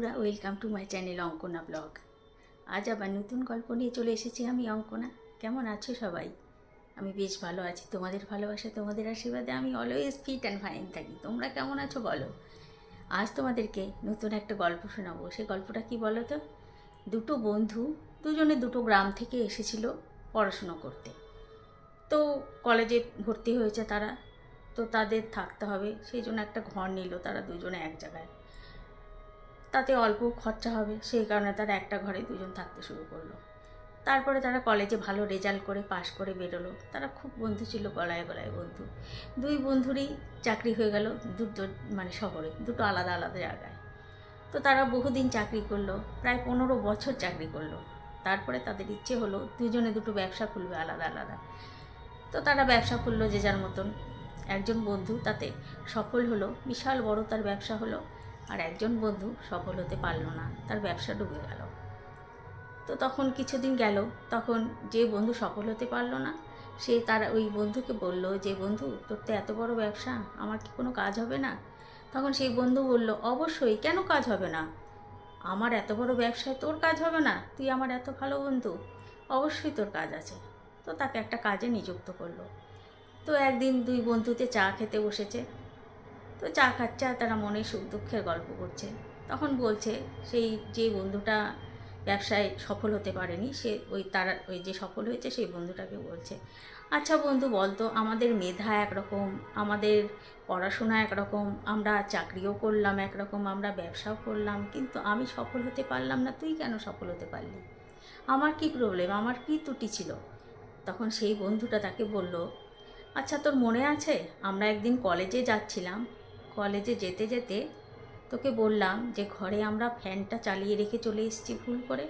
বন্ধুরা welcome to my channel Ankana blog আজ আবার নতুন গল্প নিয়ে চলে এসেছি আমি অঙ্কনা। কেমন আছো সবাই? আমি বেশ ভালো আছি। তোমাদের ভালোবাসা, তোমাদের আশীর্বাদে আমি অলওয়েজ ফিট অ্যান্ড ফাইন থাকি। তোমরা কেমন আছো বলো? আজ তোমাদেরকে নতুন একটা গল্প শোনাবো। সে গল্পটা কি বলো তো দুটো বন্ধু, দুজনে দুটো গ্রাম থেকে এসেছিল পড়াশুনো করতে। তো কলেজে ভর্তি হয়েছে তারা। তো তাদের থাকতে হবে। সেই জন্য একটা ঘর নিল তারা দুজনে এক জায়গায়। তাতে অল্প খরচা হবে, সেই কারণে তারা একটা ঘরে দুজন থাকতে শুরু করল। তারপরে তারা কলেজে ভালো রেজাল্ট করে পাশ করে বেরোলো। তারা খুব বন্ধু ছিল, গলায় গলায় বন্ধু। দুই বন্ধুরই চাকরি হয়ে গেল দুটো মানে শহরে, দুটো আলাদা আলাদা জায়গায়। তো তারা বহুদিন চাকরি করল, প্রায় পনেরো বছর চাকরি করল। তারপরে তাদের ইচ্ছে হলো দুজনে দুটো ব্যবসা খুলবে আলাদা আলাদা। তো তারা ব্যবসা খুললো যে যার মতন। একজন বন্ধু তাতে সফল হলো, বিশাল বড় তার ব্যবসা হলো আর একজন বন্ধু সফল হতে পারল না, তার ব্যবসা ডুবে গেল। তো তখন কিছুদিন গেল, তখন যে বন্ধু সফল হতে পারল না, সে তার ওই বন্ধুকে বলল, যে বন্ধু, তোর তো এত বড় ব্যবসা, আমার কি কোনো কাজ হবে না? তখন সেই বন্ধু বলল, অবশ্যই, কেন কাজ হবে না? আমার এত বড় ব্যবসায় তোর কাজ হবে না, তুই আমার এত ভালো বন্ধু, অবশ্যই তোর কাজ আছে। তো তাকে একটা কাজে নিযুক্ত করল। তো একদিন দুই বন্ধুতে চা খেতে বসেছে তো চা খাচ্ছে আর তারা মনে সুখ দুঃখের গল্প করছে। তখন বলছে, সেই যে বন্ধুটা ব্যবসায় সফল হতে পারেনি, সে ওই তারা, ওই যে সফল হয়েছে, সেই বন্ধুটাকে বলছে আচ্ছা বন্ধু, বলতো, আমাদের মেধা একরকম, আমাদের পড়াশোনা একরকম, আমরা চাকরিও করলাম একরকম, আমরা ব্যবসাও করলাম, কিন্তু আমি সফল হতে পারলাম না, তুই কেন সফল হতে পারলি? আমার কি প্রবলেম আমার কি ত্রুটি ছিল? তখন সেই বন্ধুটা তাকে বলল আচ্ছা তোর মনে আছে? আমরা একদিন কলেজে যাচ্ছিলাম কলেজে যেতে যেতে তোকে বললাম যে ঘরে আমরা ফ্যানটা চালিয়ে রেখে চলে এসেছি ভুল করে।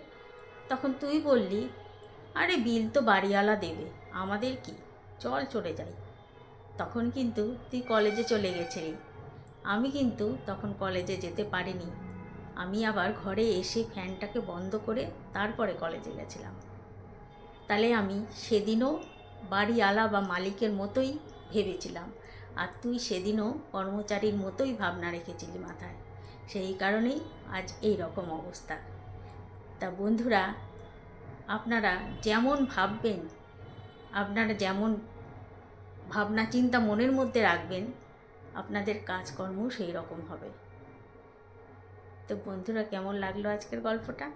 তখন তুই বললি, আরে বিল তো বাড়িওয়ালা দেবে, আমাদের কি? চল চলে যাই। তখন কিন্তু তুই কলেজে চলে গেছিলি। আমি কিন্তু তখন কলেজে যেতে পারিনি। আমি আবার ঘরে এসে ফ্যানটাকে বন্ধ করে তারপরে কলেজে গেছিলাম। তাহলে আমি সেদিনও বাড়িওয়ালা বা মালিকের মতোই ভেবেছিলাম। আর তুই সেদিনও কর্মচারীর মতোই ভাবনা রেখেছিলি মাথায়। সেই কারণেই আজ এই রকম অবস্থা। তা বন্ধুরা, আপনারা যেমন ভাববেন, আপনারা যেমন ভাবনা চিন্তা মনের মধ্যে রাখবেন, আপনাদের কাজকর্ম সেই রকম হবে। তো বন্ধুরা, কেমন লাগল আজকের গল্পটা?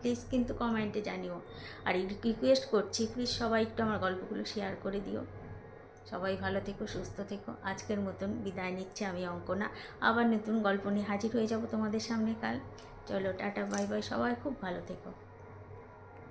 প্লিজ কিন্তু কমেন্টে জানিও। আর রিকোয়েস্ট করছি, প্লিজ সবাই একটু আমার গল্পগুলো শেয়ার করে দিও। সবাই ভালো থেকো, সুস্থ থেকো। আজকের মতন বিদায় নিচ্ছে আমি অঙ্কনা। আবার নতুন গল্প নিয়ে হাজির হয়ে যাব তোমাদের সামনে কাল। চলো, টাটা, বাই বাই। সবাই খুব ভালো থেকো।